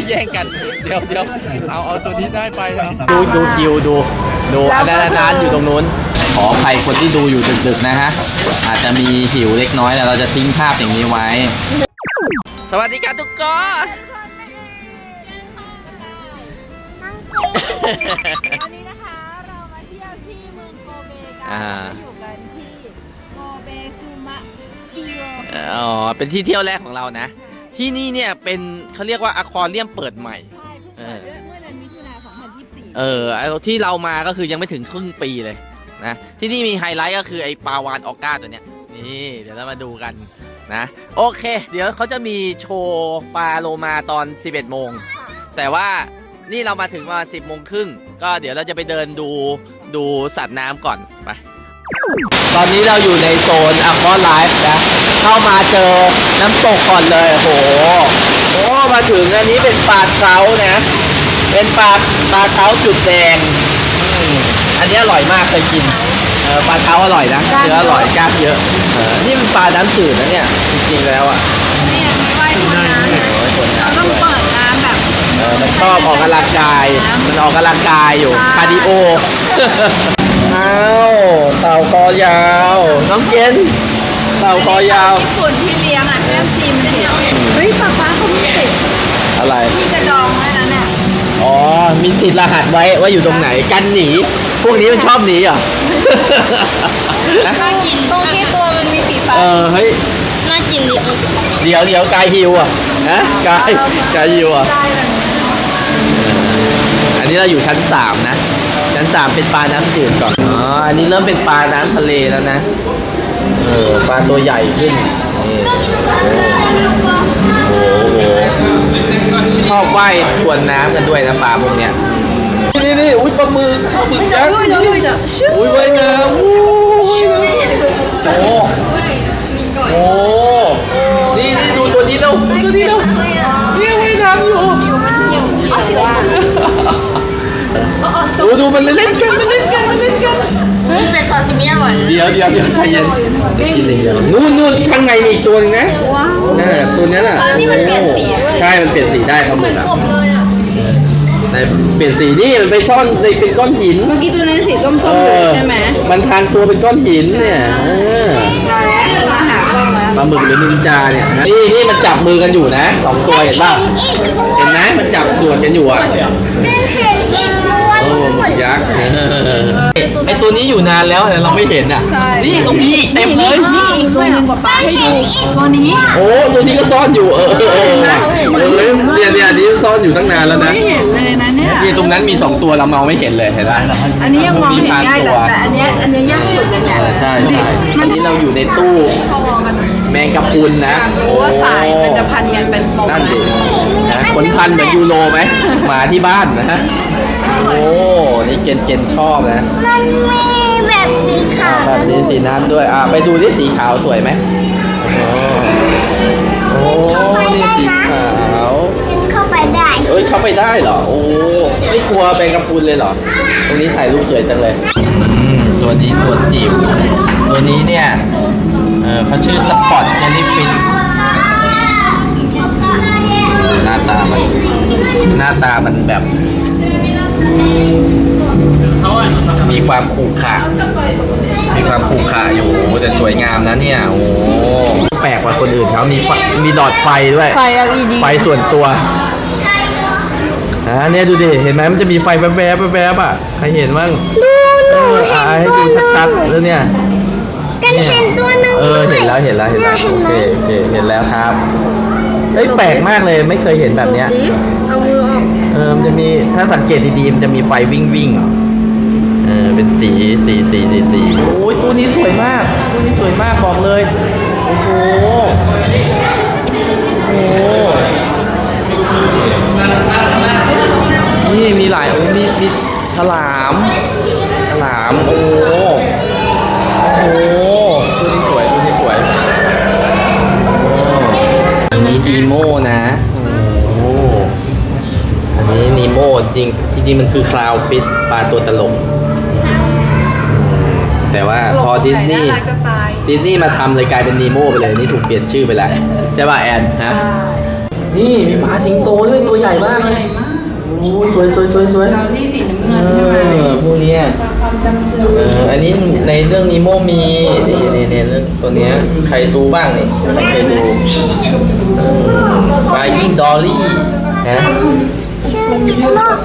ยแย่งกัน เดี๋ยวเดี๋ยวเอาเอาตัวนี้ได้ไปครับดูดูคิวดูดูอันนั้นอันนั้นอยู่ตรงนู้น ขออภัยคนที่ดูอยู่ดึกๆนะฮะ อาจจะมีหิวเล็กน้อยแต่เราจะทิ้งภาพอย่างนี้ไว้ สวัสดีครับทุกคนวันนี้นะคะเรามาเที่ยวที่เมืองโกเบกันอ่าเราอยู่กันที่โกเบซูมะซีโร่อ๋อเป็นที่เที่ยวแรกของเรานะ ที่นี่เนี่ยเป็นเขาเรียกว่าอควาเรียมเปิดใหม่ ใช่เพิ่งเปิดเมื่อเดือนมิถุนายน2024 เออไอ้ที่เรามาก็คือยังไม่ถึงครึ่งปีเลยนะที่นี่มีไฮไลท์ก็คือไอ้ปลาวานออก้าตัวเนี้ยนี่เดี๋ยวเรามาดูกันนะ โอเค เดี๋ยวเขาจะมีโชว์ปลาโลมาตอน 11 โมง แต่ว่านี่เรามาถึงประมาณ10โมงครึ่งก็เดี๋ยวเราจะไปเดินดูดูสัตว์น้ำก่อนไป ตอนนี้เราอยู่ในโซนอควาไลฟ์นะ เข้ามาเจอน้ำตกก่อนเลยโหโอ้มาถึงอันนี้เป็นปลาเท้านะ เป็นปลาปลาเท้าจุดแดงอืมอันนี้อร่อยมากเคยกินเออปลาเท้าอร่อยนะเนื้ออร่อยกล้ามเยอะเออนี่มันปลาน้ำจืดนะเนี่ยจริงๆแล้วอะไม่อยากไม่ไหวคนน้ำนะโอ้ยคนเราน้ำต้องด้วยเปิดน้ำแบบเออมันชอบออกกำลังกาย มันออกกำลังกายอยู่คาร์ดิโอ อ้าวเต่าคอยาว น้องเจน เต่าคอยาว ญี่ปุ่นที่เลี้ยงอะแม่จีมเห็นเฮ้ยป๊าป๊าเขาไม่ติดอะไรที่กระดองไว้นะเนี่ยอ๋อ มีติดรหัสไว้ว่าอยู่ตรงไหน กันหนี พวกนี้มันชอบหนีเหรอ น่ากินตรงที่ตัวมันมีสีฟ้าเออ เฮ้ย น่ากินดิเดี๋ยวเดี๋ยวกายฮิวอะฮะกายกายฮิวอะ ได้เลยอันนี้เราอยู่ชั้นสามนะ ชั้นสามเป็นปลาน้ำจืดก่อน อ๋อ อันนี้เริ่มเป็นปลาน้ำทะเลแล้วนะ เออปลาตัวใหญ่ขึ้นนี่โอ้โหชอบว่ายทวนน้ำกันด้วยนะปลาพวกเนี้ยนี่นี่อุ้ยปลาหมึกปลาหมึกยักษ์อุ้ยว่ายน้ำอู้โอ้โหมีก่อนโอ้นี่นี่ดูตัวนี้เร็วดูตัวนี้เร็วเนี่ยว่ายน้ำอยู่เอาชื่อว่าดูดูมันเล่นกันมันเล่นกันมันเล่นกัน นเป็นซาซิมิอร่อยเดี๋ยวเดี๋ยวเดี๋ยวใจเย็นกินเลยเดียวนู่นนู่นข้างในมีอีกตัวหนึงนะนั่นแหละตัวนี้น่ะอันนี้มันเปลี่ยนสีด้วย ใช่มันเปลี่ยนสีได้ครับเหมือนกบเลยอะในเปลี่ยนสีนี่มันไปซ่อนในเป็นก้อนหินเมื่อกี้ตัวนั้นสีส้มๆอยู่อใช่ไหมมันทางตัวเป็นก้อนหินเนี่ยเออมาแล้วมาหากล้องแล้วปลาหมึกหรือนินจาเนี่ยนะนี่นี่มันจับมือกันอยู่นะสองตัวเห็นป่ะเห็นไหมมันจับด่วนกันอยู่อะโอ้หมึก ยักษ์ไอตัวนี้อยู่นานแล้วแต่เราไม่เห็นอะ นี่ตรงนี้อีกเต็มเลยนี่อีกตัวหนึงกว่าป้าให้ดูตัวนี้ โอ้ตัวนี้ก็ซ่อนอยู่เออเออเออว่ะเออเนี่ยเนี่ยอันนี้ซ่อนอยู่ตั้งนานแล้วนะไม่เห็นเลยนะเนี่ยนี่ตรงนั้นมีสองตัวเรามองไม่เห็นเลยเห็นไหมอันนี้ยังมองเห็นง่ายแต่มีพรางตัวแต่อันเนี้ยอันเนี้ยยากสุดเลยเนี่ยเออใช่ใช่อันนี้เราอยู่ในตู้พอกันแมงกะพรุนนะรู้ว่าสายมันจะพันกันเป็นปมนั่นไหมดินะขนพันเหมือนยูโรไหมหมาที่บ้านนะฮะ โอ้นี่เกนเกนชอบนะมันมีแบบสีขาอ่าวแบบนี้สีน้ำด้วยอ่าไปดูที่สีขาวสวยไหมโอ้โอ้นี่สีขาวเข้าไปได้เอ้ยเข้าไปได้เหรอโอ้ไม่กลัวแมงกะพรุนเลยเหรอตรงนี้ถ่ายรูปสวยจังเลยอืมตัวนี้ตัวจิ๋วตัวนี้เนี่ยเออเขาชื่อสปอตเจลลี่ฟินหน้าตามันหน้าตามันแบบ มีความขูขระมีความขูขระอยู่โอ้แต่สวยงามนะเนี่ยโอ้แปลกกว่าคนอื่นเขามีไฟมีหลอดไฟด้วย ไฟ LED ไฟส่วนตัวอ่าเนี่ยดูดิเห็นไหมมันจะมีไฟแวบๆแวบๆอะใครเห็นบ้างเอออ่าให้ดูชัดๆแล้วเนี่ยกันเห็นตัวหนึงเออเห็นแล้วเห็นแล้วเห็นแล้วโอเคโอเคเห็นแล้วครับเฮ้ยแปลกมากเลยไม่เคยเห็นแบบเนี้ย เออมันจะมีถ้าสังเกตดีๆมันจะมีไฟวิ่งวิ่งเออเป็นสีสีสีสีสีโอ้ยตัวนี้สวยมากตัวนี้สวยมากบอกเลยโอ้โหโอ้โหนี่มีหลายโอ้มีมีฉลามฉลามโอ้โอ้ตัวนี้สวยตัวนี้สวยอันนี้ดีโมนะ ริงจริง ๆ มันคือคลาวฟิตปลาตัวตลกอืมแต่ว่าพอดิสนีย์น่ารักจะตายดิสนีย์มาทำเลยกลายเป็นนีโมไปเลยนี่ถูกเปลี่ยนชื่อไปแล้วใช่ป่ะแอนฮะ นี่มีปลาสิงโตด้วยตัวใหญ่มากเลยโอ้สวยสวยสวยสวยเราที่สีน้ำเอเงินใช่ไหมอพวกเนี้ย ความจำเสื่อมเออ อันนี้ในเรื่องนีโมมีนี่นี่นี่เรื่องตัวเนี้ยใครดูบ้างนี่ใครเคยดูฟายกิ้งดอลลี่นะชื่อโลก ฉันเป็นโลก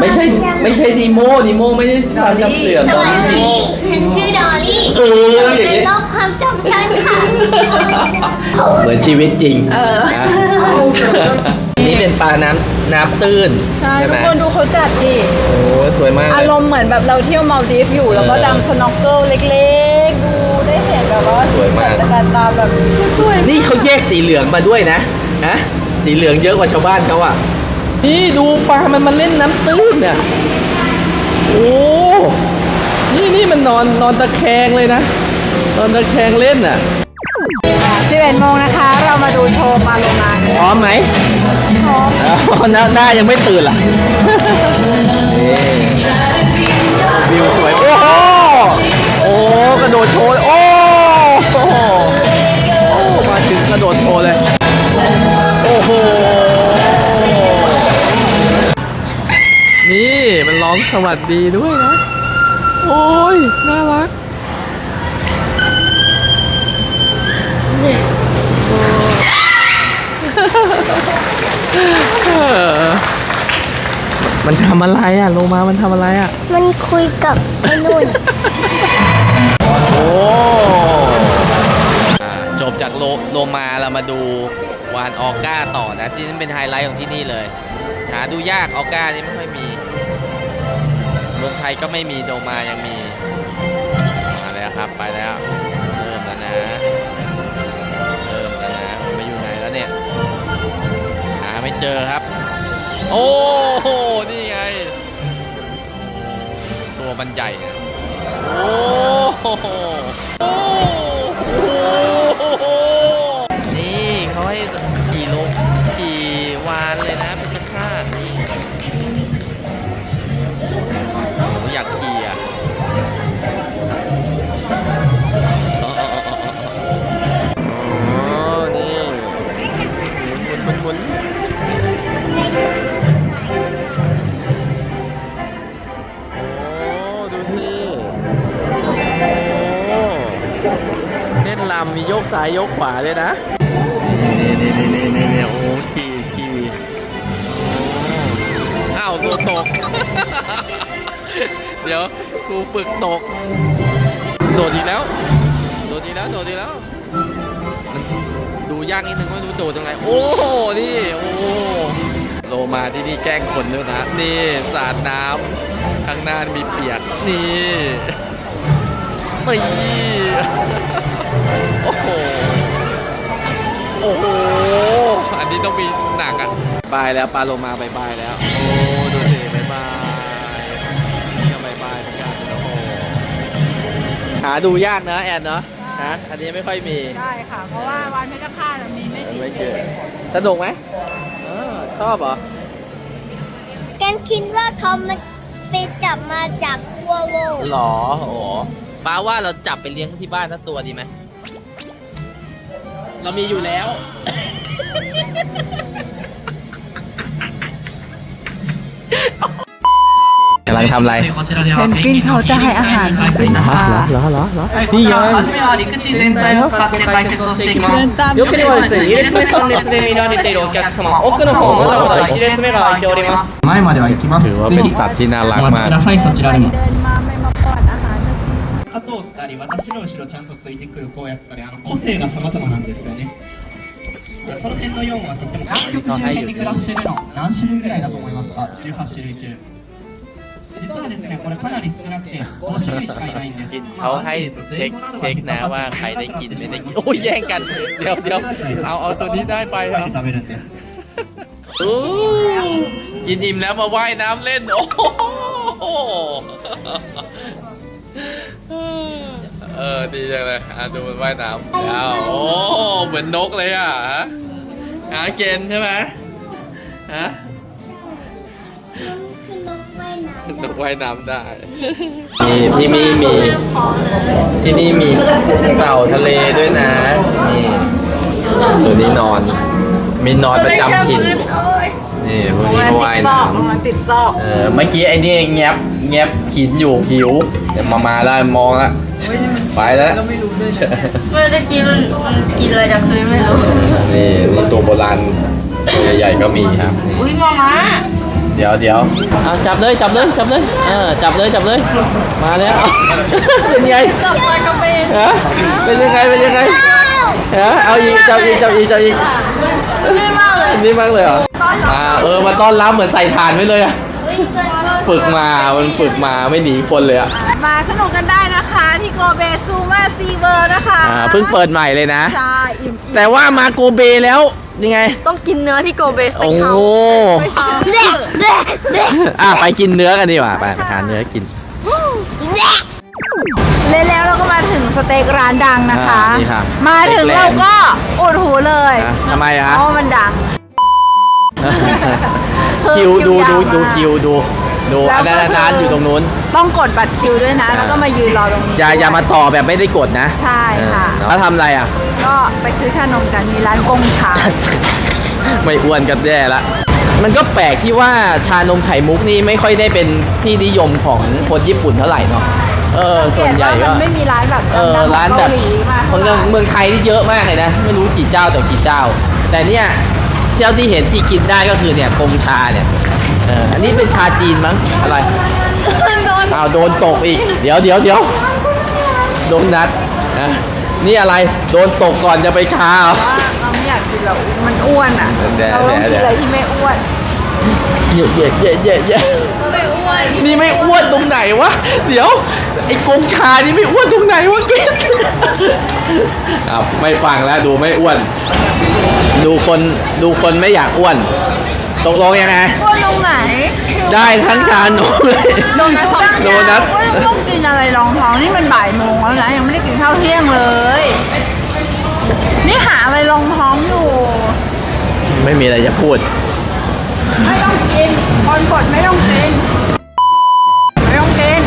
ไม่ใช่ไม่ใช่นีโมนีโมไม่ได้ความจำเสื่อมสดอลวัสลี่ดีฉันชื่อดอลลี่เอออย่างเป็งี้นโรคความจำสั้นค่ะ เหมือนชีวิตจริงนะนี่เป็นปลาน้ำน้ำตื้นใช่ใช่ทุไหมกคนดูเขาจัดดิ โอ้สวยมากเลอาย รมณ์เหมือนแบบเราเที่ยวมาลดีฟอยู่ แล้วก็เออดำสโนว์เกิลเล็กๆ ดูได้เห็นแบบว่าสวยมาก สัตว์ตาแบบสวยนี่เขาแยกสีเหลืองมาด้วยนะนะ สีเหลืองเยอะกว่าชาวบ้านเขาอะ นี่ดูปลามันมันเล่นน้ำตื้นเนี่ย โอ้ นี่นี่มันนอนนอนตะแคงเลยนะ นอนตะแคงเล่นอะ11โมงนะคะ เรามาดูโชว์ปลาโลมากันพร้อมไหมพร้อมอ๋อหน้าหน้ายังไม่ตื่นล่ะนี่ องสวัสดีด้วยนะ โอ้ย น่ารักเออมันทำอะไรอะ โลมา มันทำอะไรอะ มันคุยกับไอ้นุ่น โอ้จบจากโลโลมาเรามาดูวานออก้าต่อนะ ที่นี่เป็นไฮไลท์ของที่นี่เลย หาดูยากออก้านี่ไม่ค่อยมี เมืองไทยก็ไม่มีโดมายังมีมาแล้วครับไปแล้วเริ่มแล้วนะเริ่มแล้วนะไปอยู่ไหนแล้วเนี่ยหาไม่เจอครับ โอ้โหนี่ไงตัวมันใหญ่นะโอ้ เล่นลำมีโยกซ้ายโยกขวาเลยนะนี่นี่นี่นี่นี่นี่โอ้ขี่ขี่โอ้อ้าวตัวตก เดี๋ยวครูฝึกตก โดดอีกแล้ว โดดอีกแล้ว โดดอีกแล้วมันดูยากนิดนึงว่าดูโดดยังไง โอ้โหนี่โอ้โลมาที่นี่แกล้งคนด้วยนะ นี่สาดน้ำข้างหน้ามีเปียก นี่ตี โอ้โห อันนี้ต้องมีหนักอะบายแล้วปลาโลมาบายบายแล้ว โอ้ดูสิบายบายนี่ก็บายบายเหมือนกันโอ้โหหาดูยากนะแอนเนาะฮะอันนี้ไม่ค่อยมี ใช่ค่ะ เพราะว่าวันเพชรฆาตมีไม่กี่ไม่เจอสนุกไหมเออชอบเหรอกันคิดว่าเขามันไปจับมาจากวัวโวหรอโอ้โหป้าว่าเราจับไปเลี้ยงที่บ้านสักตัวดีไหม เรามีอยู่แล้ว กำลังทำอะไร เพนกวินเขาจะให้อาหารเพนกวินค่ะ เหรอเหรอเหรอ はい、こちらはじめは陸地全体を使って解説をしていきます。よければですね、2列目、3列で見られているお客様、奥の方まだまだ1列目が空いております。前までは行きます。 ถือว่า ぜ เป็น ひ สัตว์ที่น่ารัก お待ち มาก ください、そちらにも。 加藤ったり、私の後ろちゃんとついてくるこうやったり、あの個性が様々なんですよね。その辺の4はとっても各種類に暮らしてるの何種類ぐらいだと思いますか ?18 種類中。実はですね、これかなり少なくて5種類しかいないんです。 เขาให้เช็คเช็คนะว่าใครได้กินไม่ได้กิน โอ้ยแย่งกัน เดี๋ยวเดี๋ยวเอาเอาตัวนี้ได้ไปเอา 食べるんです。 อู้กินอิ่มแล้วมาว่ายน้ำเล่น โอ้โห เออดีจังเลยอะดูมันว่ายน้ำแล้วโอ้เหมือนนกเลยอะฮะหาเกณฑ์ใช่ไหมฮะคือนกว่ายน้ำนกว่ายน้ำได้นี่ที่นี่มีที่นี่มีเต่าทะเลด้วยนะนี่ตัวนี้นอน มีนอนประจำถิ่นนี่พวกนี้ก็ว่ายน้ำมันติดซอกเออเมื่อกี้ไอ้นี่แงบแงบหินอยู่หิวเดี๋ยวมามาแล้วมองแล้วไปแล้วเมื่อตะกี้มันมันกินอะไรจากพื้นไม่รู้ นี่นี่ตัวโบราณตัวใหญ่ๆก็มีครับนี่อุ้ยมามาเดี๋ยวเดี๋ยวเอาจับเลยจับเลยจับเลยเออจับเลยจับเลย มาแล้ว เป็นไงจับปลากระเบนฮะเป็นยังไงเป็นยังไงฮะเอาอีกจับอีกจับอีกจับอีกลื่นมากเลย นี่มากเลยเหรออ่าเออมาต้อนรับเหมือนใส่ถ่านไว้เลยอะ ฝึกมา มันฝึกมาไม่หนีคนเลยอะมาสนุกกันได้นะคะที่โกเบซูมาซีเวอร์นะคะอ่าเพิ่งเปิดใหม่เลยนะ ใช่อิ่มแต่ว่ามาโกเบแล้วยังไง ต้องกินเนื้อที่โกเบสเต็โอ้กเฮาโหเด็กเด็กเด็กอะไปกินเนื้อกันดีกว่าไปไปทานเนื้อกินๆและแล้วเราก็มาถึงสเต็กร้านดังนะคะ อ่านี่ครับมาถึงสเต็กแลเรานด์ก็อุดหูเลยนะทำไมอะ เพราะว่ามันดัง คือคิวดูคิดูวยาวดูมากคิวดูดูแล้อัวนก็นั้นร้านอยู่ตรงนู้น ต้องกดบัตรคิวด้วยนะ แล้วก็มายืนรอตรงนี้อย่าอย่ามาต่อแบบไม่ได้กดนะ ใช่ค่ะเออแล้วทำอะไรอะ ก็ไปซื้อชานมกันมีร้านกงชา ไม่อ้วนกันแย่ละมันก็แปลกที่ว่าชานมไข่มุกนี่ไม่ค่อยได้เป็นที่นิยมของคนญี่ปุ่นเท่าไหร่เนาะเออส่วนใหญ่เกลียดก็ว่ามันไม่มีร้านแบบเออดังๆร้านแบบเกหลีมาเมืองเมืองไทยนี่เยอะมากเลยนะ ไม่รู้กี่เจ้าแต่กี่เจ้า แต่เนี่ย เที่ยวที่เห็นที่กินได้ก็คือเนี่ยกงชาเนี่ยเอออันนี้เป็นชาจีนมั้งอะไรโดนอ้าวโดนตกอีก เดี๋ยวเดี๋ยวเดี๋ยวโดนนัดนะนี่อะไรโดนตกก่อนจะไปคาเหรอว่าเราไม่อยากกินเรามันอ้วนอะ แดะเราต้องแดะกินอะไรที่ไม่อ้วนเย่เย่เย่เย่เย่ไม่อ้วนนี่ไม่อ้วนตรงไหนวะ เดี๋ยว ไอ้กงชานี่ไม่อ้วนตรงไหนวะกินอ้าวไม่ฟังแล้วดูไม่อ้วน ดูคนดูคนไม่อยากอ้วนตกลงยังไง อ้วนตรงไหนได้ทั้งชานมเลยโดนัทสองโดนัทอ้วนต้องกินอะไรรองท้องนี่มันบ่ายโมงแล้วนะยังไม่ได้กินข้าวเที่ยงเลย นี่หาอะไรรองท้องอยู่ ไม่มีอะไรจะพูด ไม่ต้องกินบอลกดไม่ต้องกิน ไม่ต้องกิน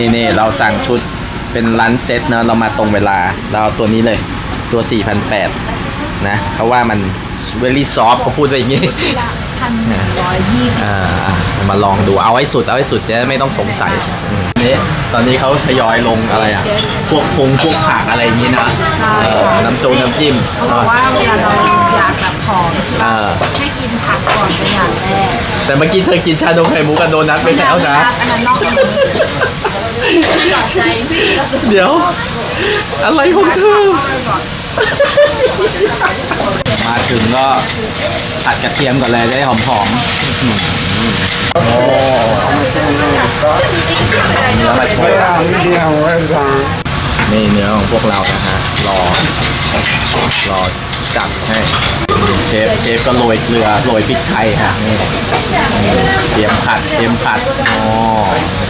นี่นี่เราสั่งชุดเป็นรันเซ็ตเนอะเรามาตรงเวลา เราเอาตัวนี้เลยตัว 4,800 นะเขาว่ามัน very soft เขาพูดไว้อย่างนี้พันร้อยยี่สิบอ่าอะมาลองดูเอาให้สุดเอาให้สุดจะได้ไม่ต้องสงสัยอืมนี่ตอนนี้เขาทยอยลงอะไรอะ พวกพงพวกผักอะไรอย่างนี้นะเออน้ำจงน้ำจิ้มเขาบอกว่าเวลาเราอยากแบบผอมเออให้กินผักก่อนเป็นอย่างแรกแต่เมื่อกี้เธอกินชานมไข่มุกกับโดนัทไปแล้วนะอันนั้นนอกจากนี้ เดี๋ยว อะไรของเธอมาถึงก็ผัดกระเทียมก่อนเลยจะได้หอมๆอื้อหือโอ้เนื้อมาโชว์นี่เนื้อของพวกเรานะฮะรอรอ จัดให้เชฟเชฟก็โรยเกลือโรยพริกไทยฮะนี่เตรียมผัดเตรียมผัดอ๋อ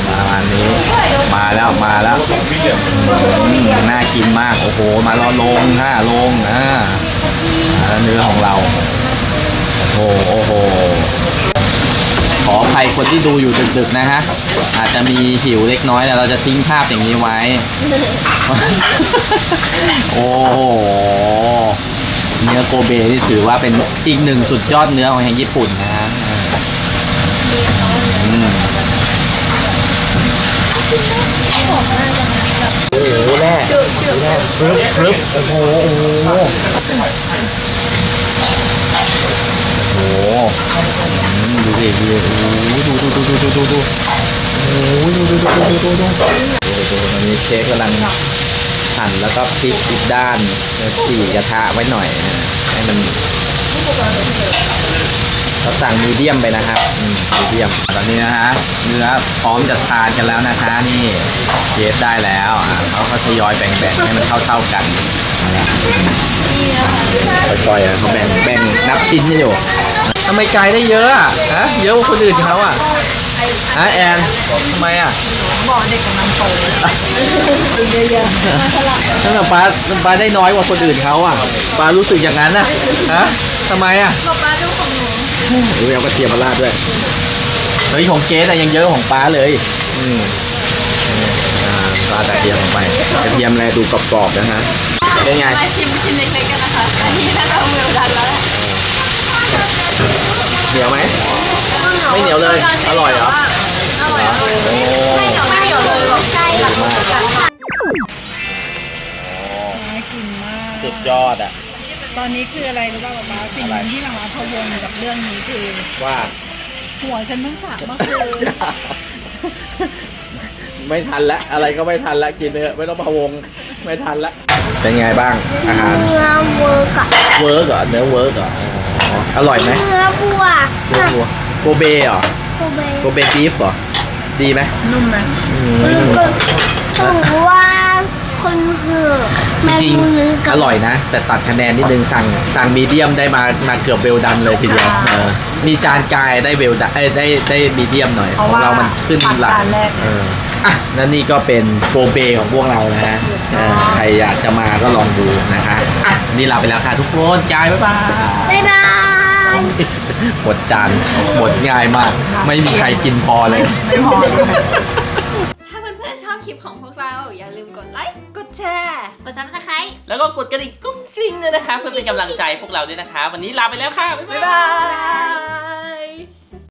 ประมาณนี้มาแล้วมาแล้วน่ากินมากโอ้โห มาแล้วลงฮะลงอ่าเนื้อของเราโอ้โหโอ้โหขออภัยคนที่ดูอยู่ดึกๆนะฮะ อาจจะมีหิวเล็กน้อยแต่เราจะทิ้งภาพอย่างนี้ไว้ โอ้โห อโกเบที่ถือว่าเป็นอีกหนึ่งสุดยอดเนื้อของทางญี่ปุ่นนะฮะโอ้โหแร่แร่ครึบครึบโอ้โหโอ้โหโอ้โหอืมดูดิดูดิโอ้โหดูดูดูดูดูดูดูโอ้โหดูดูดูดูดูดูดูดูดูตอนนี้เชฟกำลังหั่นแล้วก็พลิกอีกด้านแล้วจี่กระทะไว้หน่อยนะ ให้มันเราสั่งมีเดียมไปนะครับมีเดียม ตอนนี้นะฮะเนื้อพร้อมจะทานกันแล้วนะคะนี่เชฟได้แล้วอะเขาก็ทยอยแบ่งๆให้มันเท่าๆกันนะค่อยๆอะเขาแบ่งแบ่งนับชิ้นกันอยู่ทำไมไกลได้เยอะอะฮะเยอะกว่าคนอื่นเขาอะ ฮะแอนทำไมอะบอกเด็กกำลังโตกินเยอะถ้าป้าป้าได้น้อยกว่าคนอื่นเขาอะป้ารู้สึกอย่างนั้นนะฮะทำไมอะป๊าป๊าดูของหนูเออเอากระเทียมมาราดด้วยเฮ้ยของเกสอะยังเยอะกว่าของป้าเลย อืมราดกระเทียมลงไปกระเทียมอะไรดูกรอบๆนะฮะเป็นไงมาชิมชิ้นเล็กๆกันนะคะ อันนี้น่าจะเวลดันแล้วแหละเหนียวไหม ไม่เหนียวเลย อร่อยเหรอ อร่อยอร่อยโอ้ไม่เหนียวไม่เหนียวเลยหรอกใช่สุดยอดอะ ตอนนี้คืออะไรรู้ป่าวป๊าสิ่งหนึ่งที่มาพะวงกับเรื่องนี้คือว่าหัวฉันเพิ่งสระเมื่อคืนไม่ทันละอะไรก็ไม่ทันละกินไปเถอะไม่ต้องพะวงไม่ทันละเป็นไงบ้างอาหารเนื้อวัวกับเวิร์กเหรอเนื้อเวิร์กเหรออ๋ออร่อยไหมเนื้อวัวเนื้อวัว โกเบเหรอโคเบโกเบบีฟเหรอ ดีไหมนุ่มไหมอืมถือว่าคนเหือะแมจริงนูนึงๆกัอร่อยนะ แต่ตัดคะแนนนิดนึงสั่งสั่งมีเดียมได้มามาเกือบเวลดันเลยทีเดียวเออมีจานกายได้เวลดันเอ้ยได้ได้มีเดียมหน่อยของเรามันขึ้นหลังจานแรกเอออะแล้วนี่ก็เป็นโกเบของพวกเรานะฮะเออใครอยากจะมาก็ลองดูนะคะอะนี่ลาไปแล้วค่ะทุกคนจายบ๊ายบายบ๊ายบาย หมดจานหมดง่ายมาก ไม่มีใครกินพอเลย ไม่พอถ้าเพื่อนๆชอบคลิปของพวกเรา อย่าลืมกดไลค์ กดแชร์ กดซับสไครต์แล้วก็กดกระดิ่งกุ้งกริ้งด้วยนะคะ เพื่อเป็นกำลังใจพวกเราด้วยนะคะ วันนี้ลาไปแล้วค่ะ บ๊ายบ๊ายบาบายย